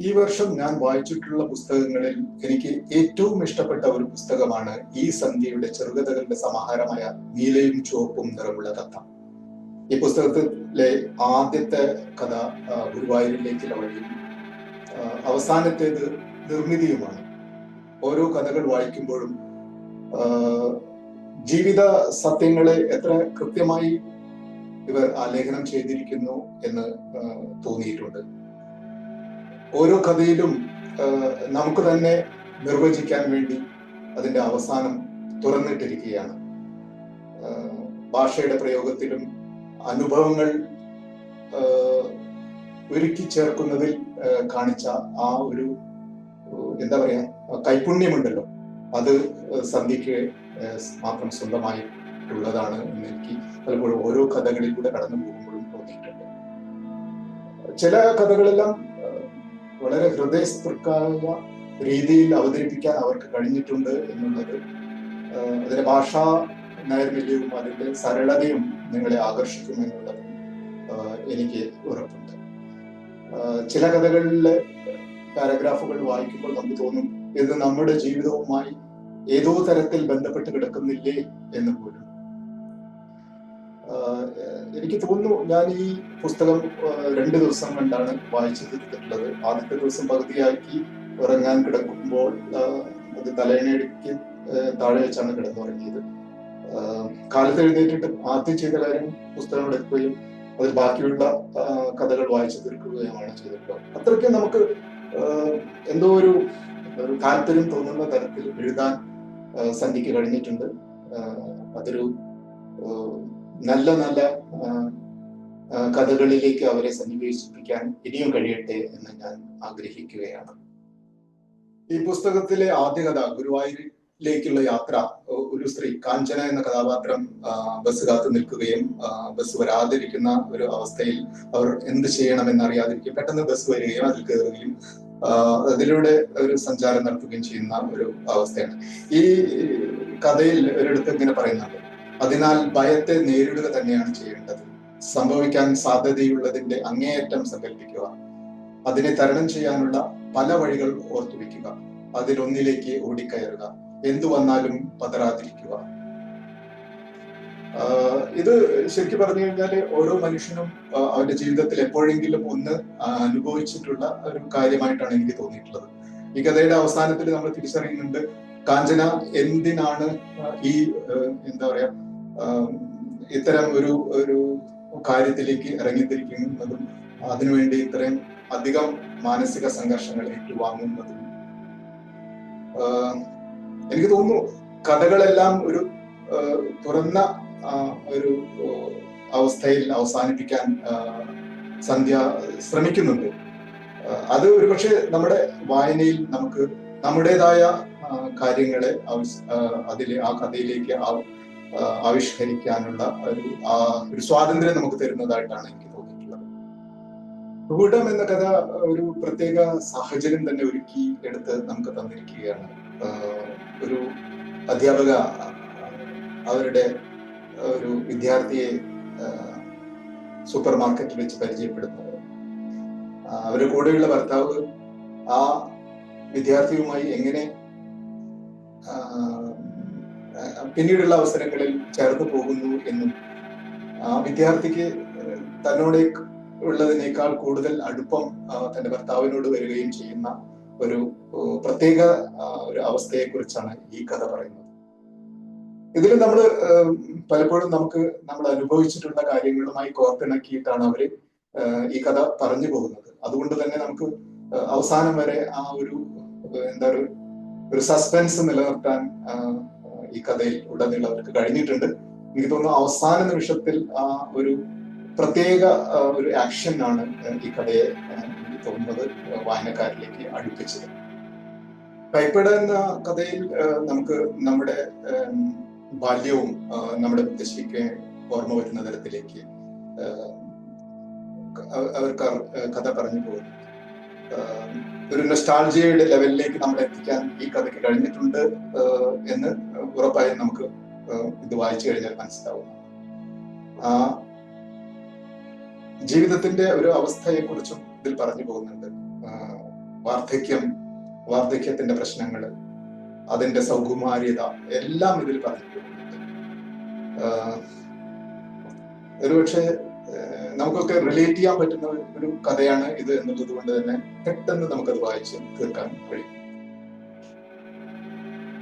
ഈ വർഷം ഞാൻ വായിച്ചിട്ടുള്ള പുസ്തകങ്ങളിൽ എനിക്ക് ഏറ്റവും ഇഷ്ടപ്പെട്ട ഒരു പുസ്തകമാണ് ഈ സന്ധ്യയുടെ ചെറുകഥകളുടെ സമാഹാരമായ നീലയും ചുവപ്പും നിറമുള്ള തത്ത ഈ പുസ്തകത്തിലെ ആദ്യത്തെ കഥ ഗുരുവായൂരിലേക്കുള്ള വഴിയും അവസാനത്തേത് നിർമ്മിതിയുമാണ് ഓരോ കഥകൾ വായിക്കുമ്പോഴും ജീവിത സത്യങ്ങളെ എത്ര കൃത്യമായി ഇവർ ആലേഖനം ചെയ്തിരിക്കുന്നു എന്ന് തോന്നിയിട്ടുണ്ട്. ഓരോ കഥയിലും നമുക്ക് തന്നെ നിർവചിക്കാൻ വേണ്ടി അതിന്റെ അവസാനം തുറന്നിട്ടിരിക്കുകയാണ്. ഭാഷയുടെ പ്രയോഗത്തിലും അനുഭവങ്ങൾ ഒരുക്കി ചേർക്കുന്നതിൽ കാണിച്ച ആ ഒരു എന്താ പറയാ കൈപുണ്യമുണ്ടല്ലോ. അത് സന്ധ്യക്ക് മാത്രം സ്വന്തമായി ഉള്ളതാണ് എന്ന് എനിക്ക് പലപ്പോഴും ഓരോ കഥകളിലൂടെ കടന്നു പോകുമ്പോഴും തോന്നിയിട്ടുണ്ട്. ചില കഥകളെല്ലാം വളരെ ഹൃദയസ്പൃക്കായ രീതിയിൽ അവതരിപ്പിക്കാൻ അവർക്ക് കഴിഞ്ഞിട്ടുണ്ട് എന്നുള്ളത് അതിന്റെ ഭാഷാ നൈർമല്യവും അതിന്റെ സരളതയും നിങ്ങളെ ആകർഷിക്കുമെന്നുള്ളത് എനിക്ക് ഉറപ്പുണ്ട്. ചില കഥകളിലെ പാരഗ്രാഫുകൾ വായിക്കുമ്പോൾ നമുക്ക് തോന്നും ഇത് നമ്മുടെ ജീവിതവുമായി ഏതോ തരത്തിൽ ബന്ധപ്പെട്ട് കിടക്കുന്നില്ലേ എന്ന് പോലും. എനിക്ക് തോന്നുന്നു ഞാൻ ഈ പുസ്തകം രണ്ട് ദിവസം കണ്ടാണ് വായിച്ചു തീർത്തിട്ടുള്ളത് ആദ്യത്തെ ദിവസം പകുതിയാക്കി ഉറങ്ങാൻ കിടക്കുമ്പോൾ അത് തലയിണയ്ക്ക് താഴെ വെച്ചാണ് കിടന്നുറങ്ങിയത്. കാലത്ത് എഴുന്നേറ്റിട്ട് ആദ്യം ചെയ്ത കാര്യം പുസ്തകം എടുക്കുകയും അതിൽ ബാക്കിയുള്ള കഥകൾ വായിച്ചു തീർക്കുകയുമാണ് ചെയ്തിട്ടുള്ളത്. അത്രയ്ക്ക് നമുക്ക് എന്തോ ഒരു ഒരു താല്പര്യം തോന്നുന്ന തരത്തിൽ എഴുതാൻ സന്ധിക്ക് കഴിഞ്ഞിട്ടുണ്ട്. അതൊരു നല്ല നല്ല കഥകളിലേക്ക് അവരെ സന്നിവേശിപ്പിക്കാൻ ഇനിയും കഴിയട്ടെ എന്ന് ഞാൻ ആഗ്രഹിക്കുകയാണ്. ഈ പുസ്തകത്തിലെ ആദ്യ കഥ ഗുരുവായൂരിലേക്കുള്ള യാത്ര ഒരു സ്ത്രീ കാഞ്ചന എന്ന കഥാപാത്രം ബസ് കാത്തു നിൽക്കുകയും ബസ് വരാതിരിക്കുന്ന ഒരു അവസ്ഥയിൽ അവർ എന്ത് ചെയ്യണമെന്ന് അറിയാതിരിക്കും പെട്ടെന്ന് ബസ് വരികയും അതിൽ കയറുകയും അതിലൂടെ ഒരു സഞ്ചാരം നടത്തുകയും ചെയ്യുന്ന ഒരു അവസ്ഥയാണ്. ഈ കഥയിൽ ഒരിടത്ത് ഇങ്ങനെ പറയുന്നുണ്ട്. അതിനാൽ ഭയത്തെ നേരിടുക തന്നെയാണ് ചെയ്യേണ്ടത്. സംഭവിക്കാൻ സാധ്യതയുള്ളതിന്റെ അങ്ങേയറ്റം സങ്കല്പിക്കുക അതിനെ തരണം ചെയ്യാനുള്ള പല വഴികൾ ഓർത്തുവെക്കുക അതിലൊന്നിലേക്ക് ഓടിക്കയറുക. എന്തു വന്നാലും പതരാതിരിക്കുക ഇത് ശരിക്കും പറഞ്ഞു കഴിഞ്ഞാൽ ഓരോ മനുഷ്യനും അവന്റെ ജീവിതത്തിൽ എപ്പോഴെങ്കിലും ഒന്ന് അനുഭവിച്ചിട്ടുള്ള ഒരു കാര്യമായിട്ടാണ് എനിക്ക് തോന്നിയിട്ടുള്ളത്. ഈ കഥയുടെ അവസാനത്തിൽ നമ്മൾ തിരിച്ചറിയുന്നുണ്ട് കാഞ്ചന എന്തിനാണ് ഈ എന്താ പറയാ ഇത്തരം ഒരു ഒരു കാര്യത്തിലേക്ക് ഇറങ്ങിത്തിരിക്കുന്നതും അതിനുവേണ്ടി ഇത്രയും അധികം മാനസിക സംഘർഷങ്ങൾ ഏറ്റുവാങ്ങുന്നതും എനിക്ക് തോന്നുന്നു കഥകളെല്ലാം ഒരു തുറന്ന ഒരു അവസ്ഥയിൽ അവസാനിപ്പിക്കാൻ സന്ധ്യ ശ്രമിക്കുന്നുണ്ട്. അത് ഒരുപക്ഷെ നമ്മുടെ വായനയിൽ നമുക്ക് നമ്മുടേതായ കാര്യങ്ങളെ അതിലെ ആ കഥയിലേക്ക് ആവിഷ്കരിക്കാനുള്ള ഒരു ഒരു സ്വാതന്ത്ര്യം നമുക്ക് തരുന്നതായിട്ടാണ് എനിക്ക് തോന്നിയിട്ടുള്ളത്. ഭൂടം എന്ന കഥ ഒരു പ്രത്യേക സാഹചര്യം തന്നെ ഒരുക്കി എടുത്ത് നമുക്ക് തന്നിരിക്കുകയാണ്. ഒരു അധ്യാപക അവരുടെ ഒരു വിദ്യാർത്ഥിയെ സൂപ്പർ മാർക്കറ്റിൽ വെച്ച് പരിചയപ്പെടുന്നത് അവരുടെ കൂടെയുള്ള ഭർത്താവ് ആ വിദ്യാർത്ഥിയുമായി എങ്ങനെ പിന്നീടുള്ള അവസരങ്ങളിൽ ചേർന്ന് പോകുന്നു എന്നും ആ വിദ്യാർത്ഥിക്ക് തന്നോട് ഉള്ളതിനേക്കാൾ കൂടുതൽ അടുപ്പം തന്റെ ഭർത്താവിനോട് വരികയും ചെയ്യുന്ന ഒരു പ്രത്യേക ഒരു അവസ്ഥയെ കുറിച്ചാണ് ഈ കഥ പറയുന്നത്. ഇതിൽ നമ്മൾ പലപ്പോഴും നമുക്ക് നമ്മൾ അനുഭവിച്ചിട്ടുള്ള കാര്യങ്ങളുമായി കോർത്തിണക്കിയിട്ടാണ് അവർ ഈ കഥ പറഞ്ഞു പോകുന്നത്. അതുകൊണ്ട് തന്നെ നമുക്ക് അവസാനം വരെ ആ ഒരു എന്താ ഒരു സസ്പെൻസ് നിലനിർത്താൻ ഈ കഥയിൽ ഉടനീളം അവർക്ക് കഴിഞ്ഞിട്ടുണ്ട്. എനിക്ക് തോന്നുന്നു അവസാന നിമിഷത്തിൽ ആ ഒരു പ്രത്യേക ഒരു ആക്ഷൻ ആണ് ഈ കഥയെ തോന്നുന്നത് വായനക്കാരിലേക്ക് അടുപ്പിച്ചത്. കൈപ്പട എന്ന കഥയിൽ നമുക്ക് നമ്മുടെ ബാല്യവും നമ്മുടെ മുത്തശ്ശിക്ക് ഓർമ്മ വരുന്ന തരത്തിലേക്ക് അവർക്ക് കഥ പറഞ്ഞു പോകുന്നു. ഒരു നൊസ്റ്റാൾജിയയുടെ ലെവലിലേക്ക് നമ്മൾ എത്തിക്കാൻ ഈ കഥയ്ക്ക് കഴിഞ്ഞിട്ടുണ്ട് എന്ന് ഉറപ്പായും നമുക്ക് ഇത് വായിച്ചു കഴിഞ്ഞാൽ മനസ്സിലാവും. ആ ജീവിതത്തിന്റെ ഒരു അവസ്ഥയെ കുറിച്ചും ഇതിൽ പറഞ്ഞു പോകുന്നുണ്ട്. വാർദ്ധക്യം വാർദ്ധക്യത്തിന്റെ പ്രശ്നങ്ങൾ അതിന്റെ സൗകുമാര്യത എല്ലാം ഇതിൽ പറഞ്ഞു പോകുന്നുണ്ട്. ഒരുപക്ഷെ നമുക്കൊക്കെ റിലേറ്റ് ചെയ്യാൻ പറ്റുന്ന ഒരു കഥയാണ് ഇത് എന്നുള്ളത് കൊണ്ട് തന്നെ പെട്ടെന്ന് നമുക്കത് വായിച്ച് തീർക്കാൻ കഴിയും.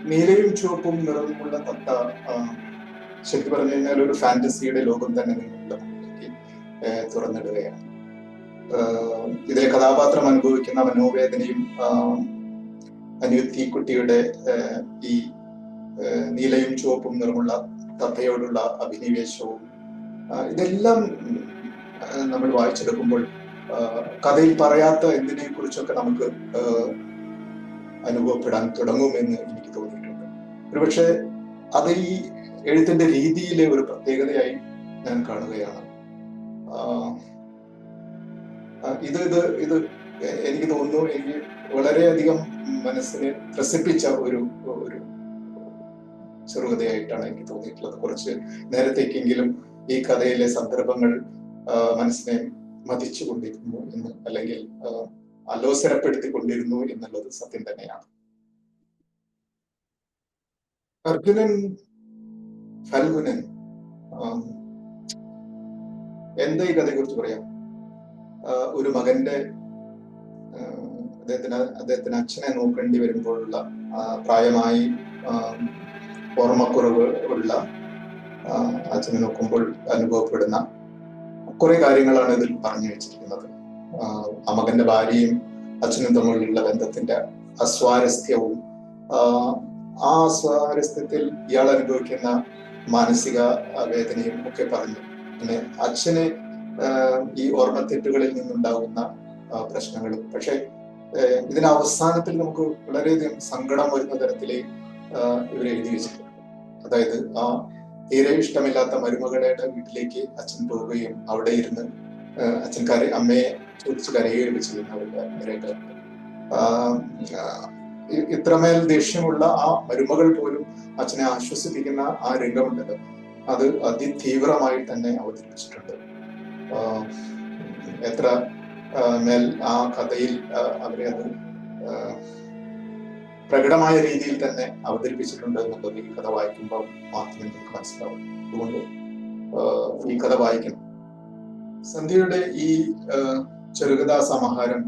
നീലയും ചുവപ്പും നിറമുള്ള തത്ത ശരിക്കും പറഞ്ഞു കഴിഞ്ഞാൽ ഒരു ഫാന്റസിയുടെ ലോകം തന്നെ നിങ്ങളുടെ മുന്നിലേക്ക് തുറന്നിടുകയാണ്. ഇതിലെ കഥാപാത്രം അനുഭവിക്കുന്ന മനോവേദനയും ആഹ് കുട്ടിയുടെ ഈ നീലയും ചുവപ്പും നിറമുള്ള തത്തയോടുള്ള അഭിനിവേശവും ഇതെല്ലാം നമ്മൾ വായിച്ചെടുക്കുമ്പോൾ കഥയിൽ പറയാത്ത എന്തിനെ കുറിച്ചൊക്കെ നമുക്ക് അനുഭവപ്പെടാൻ തുടങ്ങുമെന്ന് എനിക്ക് ഒരുപക്ഷെ അത് ഈ എഴുത്തിന്റെ രീതിയിലെ ഒരു പ്രത്യേകതയായി ഞാൻ കാണുകയാണ്. ഇത് ഇത് ഇത് എനിക്ക് തോന്നുന്നു എനിക്ക് വളരെയധികം മനസ്സിനെ ത്രസിപ്പിച്ച ഒരു ഒരു ചെറുകഥയായിട്ടാണ് എനിക്ക് തോന്നിയിട്ടുള്ളത്. കുറച്ച് നേരത്തേക്കെങ്കിലും ഈ കഥയിലെ സന്ദർഭങ്ങൾ മനസ്സിനെ മതിച്ചുകൊണ്ടിരുന്നു എന്ന് അല്ലെങ്കിൽ അലോസരപ്പെടുത്തിക്കൊണ്ടിരുന്നു എന്നുള്ളത് സത്യം തന്നെയാണ്. അർജുനൻ ഫൽഗുനൻ എന്താ ഈ കഥയെ കുറിച്ച് പറയാം ഒരു മകന്റെ അദ്ദേഹത്തിന് അദ്ദേഹത്തിന് അച്ഛനെ നോക്കേണ്ടി വരുമ്പോഴുള്ള പ്രായമായി ഓർമ്മക്കുറവ് ഉള്ള അച്ഛനെ നോക്കുമ്പോൾ അനുഭവപ്പെടുന്ന കുറെ കാര്യങ്ങളാണ് ഇതിൽ പറഞ്ഞു വെച്ചിരിക്കുന്നത്. ആ മകന്റെ ഭാര്യയും അച്ഛനും തമ്മിലുള്ള ബന്ധത്തിന്റെ അസ്വാരസ്യവും ആ സ്വാരസ്യത്തിൽ ഇയാൾ അനുഭവിക്കുന്ന മാനസിക വേദനയും ഒക്കെ പറഞ്ഞു. പിന്നെ അച്ഛന് ഈ ഓർമ്മത്തെറ്റുകളിൽ നിന്നുണ്ടാകുന്ന പ്രശ്നങ്ങൾ പക്ഷെ ഇതിന് അവസാനത്തിൽ നമുക്ക് വളരെയധികം സങ്കടം വരുന്ന തരത്തിൽ ഇവർ എഴുതി വെച്ചിട്ടുണ്ട്. അതായത് ആ തീരെ ഇഷ്ടമില്ലാത്ത മരുമകളുടെ വീട്ടിലേക്ക് അച്ഛൻ പോവുകയും അവിടെ ഇരുന്ന് അച്ഛൻ കര അമ്മയെ ചോദിച്ച് കരയുകയും ചെയ്യുന്ന അവരുടെ ഇത്രമേൽ ദേഷ്യമുള്ള ആ മരുമകൾ പോലും അച്ഛനെ ആശ്വസിപ്പിക്കുന്ന ആ രംഗമുണ്ടല്ലോ. അത് അതിതീവ്രമായി തന്നെ അവതരിപ്പിച്ചിട്ടുണ്ട്. എത്ര മേൽ ആ കഥയിൽ അവരെ അത് പ്രകടമായ രീതിയിൽ തന്നെ അവതരിപ്പിച്ചിട്ടുണ്ട് എന്നുള്ളത് ഈ കഥ വായിക്കുമ്പോൾ മാത്രമേ നമുക്ക് മനസ്സിലാവും. അതുകൊണ്ട് ഈ കഥ വായിക്കണം. സന്ധ്യയുടെ ഈ ചെറുകഥാ സമാഹാരം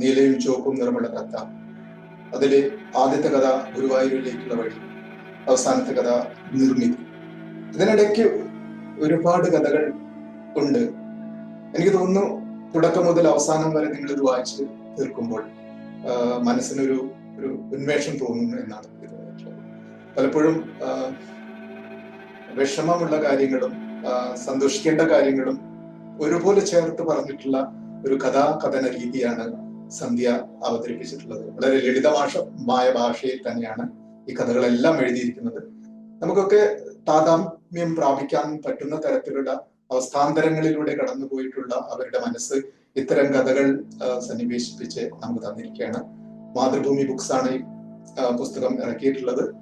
നീലയും ചുവപ്പും നിറമുള്ള കഥ അതിൽ ആദ്യത്തെ കഥ ഗുരുവായൂരിലേക്കുള്ള വഴി അവസാനത്തെ കഥ നിർമ്മിതി ഇതിനിടയ്ക്ക് ഒരുപാട് കഥകൾ ഉണ്ട്. എനിക്ക് തോന്നുന്നു തുടക്കം മുതൽ അവസാനം വരെ നിങ്ങൾ ഇത് വായിച്ച് തീർക്കുമ്പോൾ മനസ്സിനൊരു ഒരു ഉന്മേഷം തോന്നുന്നു എന്നാണ് പലപ്പോഴും വിഷമമുള്ള കാര്യങ്ങളും സന്തോഷിക്കേണ്ട കാര്യങ്ങളും ഒരുപോലെ ചേർത്ത് പറഞ്ഞിട്ടുള്ള ഒരു കഥാകഥന രീതിയാണ് സന്ധ്യ അവതരിപ്പിച്ചിട്ടുള്ളത്. വളരെ ലളിതമായ ഭാഷയിൽ തന്നെയാണ് ഈ കഥകളെല്ലാം എഴുതിയിരിക്കുന്നത്. നമുക്കൊക്കെ താതാത്മ്യം പ്രാപിക്കാൻ പറ്റുന്ന തരത്തിലുള്ള അവസ്ഥാന്തരങ്ങളിലൂടെ കടന്നുപോയിട്ടുള്ള അവരുടെ മനസ്സ് ഇത്തരം കഥകൾ സന്നിവേശിപ്പിച്ച് നമുക്ക് തന്നിരിക്കുകയാണ്. മാതൃഭൂമി ബുക്സ് ആണ് ഈ പുസ്തകം ഇറക്കിയിട്ടുള്ളത്.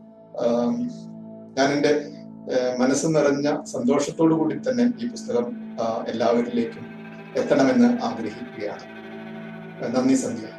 ഞാൻ എന്റെ മനസ്സ് നിറഞ്ഞ സന്തോഷത്തോടു കൂടി തന്നെ ഈ പുസ്തകം എല്ലാവരിലേക്കും എത്തണമെന്ന് ആഗ്രഹിക്കുകയാണ്. നന്ദി സന്ധ്യ